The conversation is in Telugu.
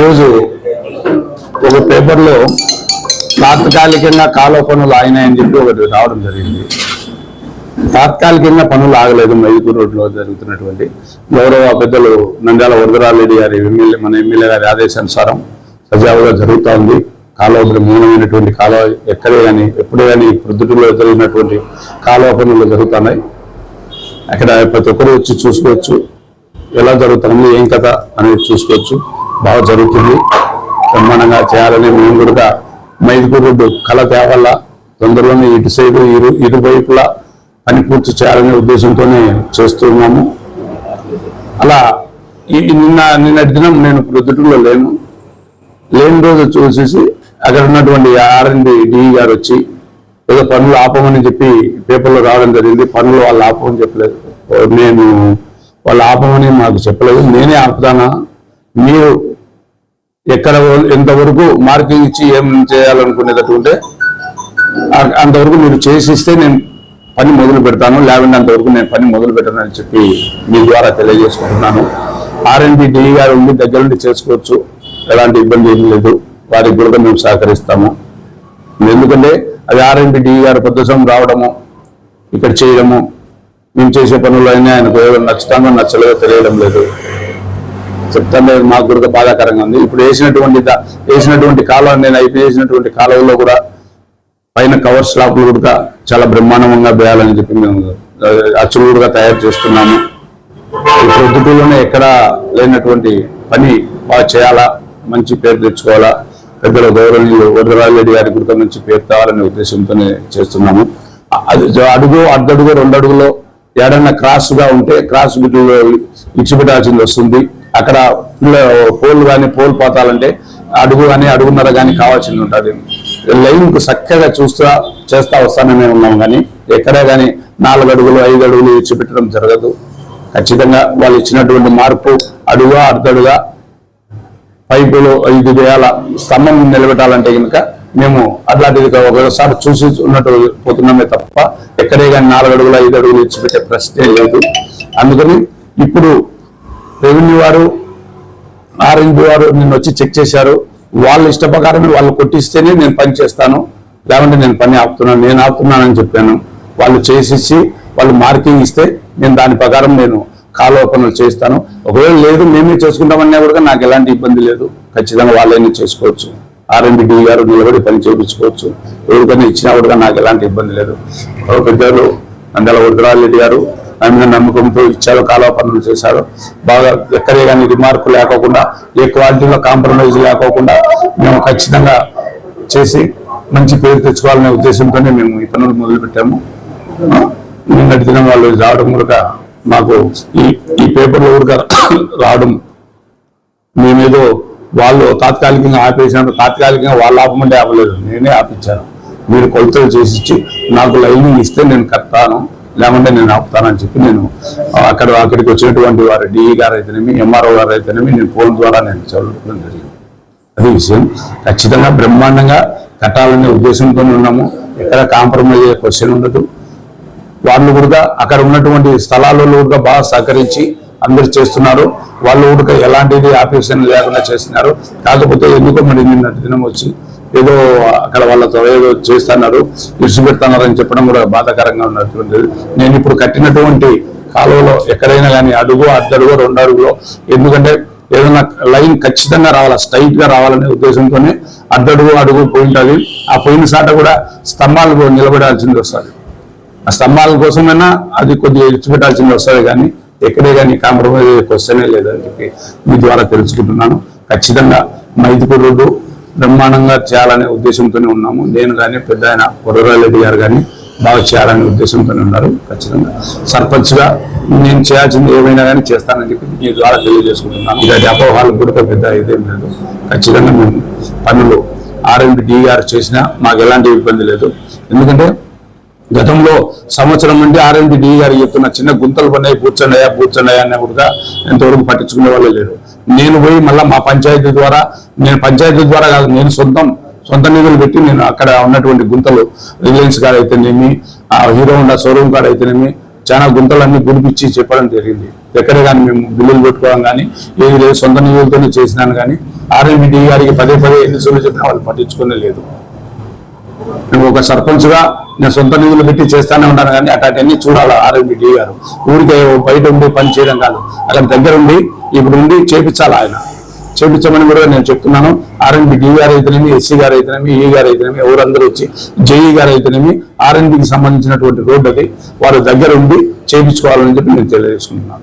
ఈరోజు ఒక పేపర్లో తాత్కాలికంగా కాలువ పనులు ఆగినాయని చెప్పి ఒకటి రావడం జరిగింది. తాత్కాలికంగా పనులు ఆగలేదు మైదుపూర్ రోడ్లో జరుగుతున్నటువంటి గౌరవ పెద్దలు నంద్యాల వరదరారెడ్డి గారి ఎమ్మెల్యే మన ఎమ్మెల్యే గారి ఆదేశానుసారం సజావుగా జరుగుతూ ఉంది. కాలువ మూలమైనటువంటి కాలువ ఎక్కడే కానీ ఎప్పుడే కానీ ప్రొద్దుటూరులో జరిగినటువంటి కాలువ పనులు జరుగుతున్నాయి. అక్కడ ప్రతి ఒక్కరు వచ్చి చూసుకోవచ్చు. ఎలా జరుగుతుంది ఏం కథ అనేది చూసుకోవచ్చు. బాగా జరుగుతుంది. బ్రహ్మాండంగా చేయాలని మేము కూడా మైదుకూరు రోడ్డు కళ తేవాల తొందరలోనే ఇటు సైడు ఇరు ఇరువైపులా పని పూర్తి చేయాలనే ఉద్దేశంతోనే చేస్తున్నాము అలా ఈ ఈ నిన్న నిన్నటి దినం నేను ప్రొద్దుటూరులో లేను. లేని రోజు చూసేసి అక్కడ ఉన్నటువంటి ఆర్ఎండి డిఈ గారు వచ్చి ఏదో పనులు ఆపమని చెప్పి పేపర్లో రావడం జరిగింది. పనులు వాళ్ళు ఆపమని చెప్పలేదు. నేను వాళ్ళు ఆపమని మాకు చెప్పలేదు. నేనే ఆపుతానా? మీరు ఎక్కడ ఎంతవరకు మార్కింగ్ ఇచ్చి ఏం చేయాలనుకునేటట్టు ఉంటే అంతవరకు మీరు చేసిస్తే నేను పని మొదలు పెడతాను లేకుంటే అంతవరకు నేను పని మొదలు పెట్టను అని చెప్పి మీ ద్వారా తెలియజేసుకుంటున్నాను. ఆర్ఎన్బి డిఈ గారు ఉండి దగ్గర నుండి చేసుకోవచ్చు ఎలాంటి ఇబ్బంది ఏం లేదు. వారికి కూడా మేము సహకరిస్తాము. ఎందుకంటే అది ఆర్ఎన్బి డిఈ గారు ప్రదేశం రావడము ఇక్కడ చేయడము మేము చేసే పనులు అయినా ఆయనకు ఏదో నచ్చుతామో నచ్చలేదో తెలియడం లేదు. చెప్తాను మాకు కూడా బాధాకరంగా ఉంది. ఇప్పుడు వేసినటువంటి వేసినటువంటి కాలువ నేను అయిపోయి వేసినటువంటి కాలువలో కూడా పైన కవర్ స్లాబ్లు కూడా చాలా బ్రహ్మాండంగా వేయాలని చెప్పి మేము ఆ, తయారు చేస్తున్నాము. ఈ ప్రొద్దుటూరులోనే ఎక్కడ లేనటువంటి పని బాగా చేయాలా? మంచి పేరు తెచ్చుకోవాలా? పెద్దల గౌరవనీయులు వరదరాజరెడ్డి గారి కూడా మంచి పేరు కావాలనే ఉద్దేశంతోనే చేస్తున్నాము. అది అడుగు అర్ధడుగు రెండు అడుగులో ఏడన్నా క్రాస్గా ఉంటే క్రాస్ బిడ్డలో ఇచ్చిపెట్టాల్సింది వస్తుంది. అక్కడ పోల్ కానీ పోల్ పోతాలంటే అడుగు కానీ అడుగున్నర కానీ కావాల్సింది ఉంటుంది. లైన్కు చక్కగా చూస్తా చేస్తా వస్తాననే ఉన్నాం కానీ ఎక్కడే కానీ నాలుగు అడుగులు ఐదు అడుగులు ఇచ్చిపెట్టడం జరగదు. ఖచ్చితంగా వాళ్ళు ఇచ్చినటువంటి మార్పు అడుగా అర్ధడుగా పైపులు ఐదు వేల స్తంభం నిలబెట్టాలంటే కనుక మేము అట్లాంటిది ఒకసారి చూసి ఉన్నట్టు పోతున్నామే తప్ప ఎక్కడే కానీ నాలుగు అడుగులు ఐదు అడుగులు ఇచ్చిపెట్టే ప్రశ్నే లేదు. అందుకని ఇప్పుడు రెవెన్యూ వారు ఆర్ఎన్బి వారు నిన్ను వచ్చి చెక్ చేశారు. వాళ్ళ ఇష్ట ప్రకారమే వాళ్ళు కొట్టిస్తేనే నేను పని చేస్తాను. లేకుంటే నేను పని ఆపుతున్నాను నేను ఆపుతున్నానని చెప్పాను. వాళ్ళు చేసేసి వాళ్ళు మార్కింగ్ ఇస్తే నేను దాని ప్రకారం నేను కాలువ పనులు చేస్తాను. ఒకవేళ లేదు మేమే చేసుకుంటామన్నా కూడా నాకు ఎలాంటి ఇబ్బంది లేదు. ఖచ్చితంగా వాళ్ళైనా చేసుకోవచ్చు. ఆర్ఎంబి డి గారు నిలబడి పని చేయించుకోవచ్చు. ఎవరికైనా ఇచ్చినా కూడా నాకు ఎలాంటి ఇబ్బంది లేదు. ఒక పెద్దలు నందల వరదరాజరెడ్డి గారు ఆయన మీద నమ్మకంతో ఇచ్చారు కాలువ పనులు చేశారు. బాగా ఎక్కడే కానీ రిమార్క్ లేకోకుండా ఏ క్వాలిటీలో కాంప్రమైజ్ లేకోకుండా మేము ఖచ్చితంగా చేసి మంచి పేరు తెచ్చుకోవాలనే ఉద్దేశంతోనే మేము ఈ పనులు మొదలుపెట్టాము. నిన్నటి దినం వాళ్ళు రావడం కూడా మాకు ఈ ఈ పేపర్లో కూడా రావడం మేమేదో వాళ్ళు తాత్కాలికంగా ఆపేసినారు తాత్కాలికంగా వాళ్ళు ఆపమంటే ఆపలేదు. నేనే ఆపించాను. మీరు కొలతలు చేసి ఇచ్చి నాకు లైనింగ్ ఇస్తే నేను కట్టాను లేకుంటే నేను ఆపుతానని చెప్పి నేను అక్కడ అక్కడికి వచ్చినటువంటి వారు డిఈ గారు అయితేనేమి ఎంఆర్ఓ గారు అయితేనేమి నేను ఫోన్ ద్వారా నేను చదువుకోవడం జరిగింది. అది విషయం. ఖచ్చితంగా బ్రహ్మాండంగా కట్టాలనే ఉద్దేశంతో ఉన్నాము. ఎక్కడ కాంప్రమైజ్ అయ్యే క్వశ్చన్ ఉండదు. వాళ్ళు కూడా అక్కడ ఉన్నటువంటి స్థలాలలో కూడా బాగా సహకరించి అందరు చేస్తున్నారు. వాళ్ళు కూడా ఎలాంటిది ఆపరేషన్ లేకుండా చేస్తున్నారు. కాకపోతే ఎందుకో మరి నిన్న దినం వచ్చి ఏదో అక్కడ వాళ్ళతో ఏదో చేస్తున్నారు విడిచిపెడుతున్నారని పెడుతున్నారు అని చెప్పడం కూడా బాధాకరంగా ఉన్నటువంటిది. నేను ఇప్పుడు కట్టినటువంటి కాలువలో ఎక్కడైనా కానీ అడుగు అర్ధడుగు రెండు అడుగులో ఎందుకంటే ఏదైనా లైన్ ఖచ్చితంగా రావాలా స్ట్రైట్గా రావాలనే ఉద్దేశంతోనే అద్దడుగు అడుగు పోయింటుంది. ఆ పోయిన సాట కూడా స్తంభాలు నిలబడాల్సింది వస్తుంది. ఆ స్తంభాల కోసమైనా అది కొద్దిగా ఇచ్చిపెట్టాల్సింది వస్తుంది కానీ ఎక్కడే కానీ కాంప్రమైజ్ క్వశ్చనే లేదని చెప్పి మీ ద్వారా తెలుసుకుంటున్నాను. ఖచ్చితంగా మైదుకూరు రోడ్డు బ్రహ్మాండంగా చేయాలనే ఉద్దేశంతోనే ఉన్నాము. నేను కానీ పెద్ద ఆయన రెడ్డి గారు కానీ బాగా చేయాలనే ఉద్దేశంతోనే ఉన్నారు ఖచ్చితంగా. సర్పంచ్గా నేను చేయాల్సింది ఏమైనా కానీ చేస్తానని చెప్పి మీ ద్వారా తెలియజేసుకుంటున్నాను. ఇది అపోహాలు కూడా పెద్ద ఇదేం లేదు. ఖచ్చితంగా మేము పనులు ఆర్ఎంపి డిఆర్ చేసినా మాకు ఎలాంటి ఇబ్బంది లేదు. ఎందుకంటే గతంలో సంవత్సరం నుండి ఆర్ఎండి డి గారు చెప్తున్న చిన్న గుంతలు పడినాయి కూర్చోండియా కూర్చోండియా అన్న కూడా ఎంతవరకు పట్టించుకునే వాళ్ళు లేరు. నేను పోయి మళ్ళీ మా పంచాయతీ ద్వారా నేను పంచాయతీ ద్వారా కాదు నేను సొంతం సొంత నిధులు పెట్టి నేను అక్కడ ఉన్నటువంటి గుంతలు రిలయన్స్ కాడ అయితేనేమి ఆ హీరో హోండా షోరూమ్ కాడ అయితేనేమి చాలా గుంతలన్నీ గుడిపించి చెప్పడం జరిగింది. ఎక్కడే కానీ మేము బిల్లులు పెట్టుకోవడం కానీ ఏది లేదు సొంత నిధులతోనే చేసినాను కానీ ఆర్ఎండి గారికి పదే పదే ఎన్ని సోర్లు చెప్పినా వాళ్ళు పట్టించుకునే లేదు. నేను ఒక సర్పంచ్గా నేను సొంత నిధులు పెట్టి చేస్తానే ఉన్నాను కానీ అట్లాంటివన్నీ చూడాలి ఆర్ఎంబిడి గారు. ఊరికే బయట ఉండి పని చేయడం కాదు. అక్కడ దగ్గర ఉండి ఇప్పుడు ఉండి చేపించాలి ఆయన? చేపించమని కూడా నేను చెప్తున్నాను. ఆర్ఎన్బి డి గారు అయితేనేమి ఎస్సీ గారు అయితేనేమి ఈ గారు అయితేనేమి ఎవరందరూ వచ్చి జేఈ గారు అయితేనేమి ఆర్ఎన్బికి సంబంధించినటువంటి రోడ్డు అది వారి దగ్గర ఉండి చేయించుకోవాలని చెప్పి నేను తెలియజేసుకుంటున్నాను.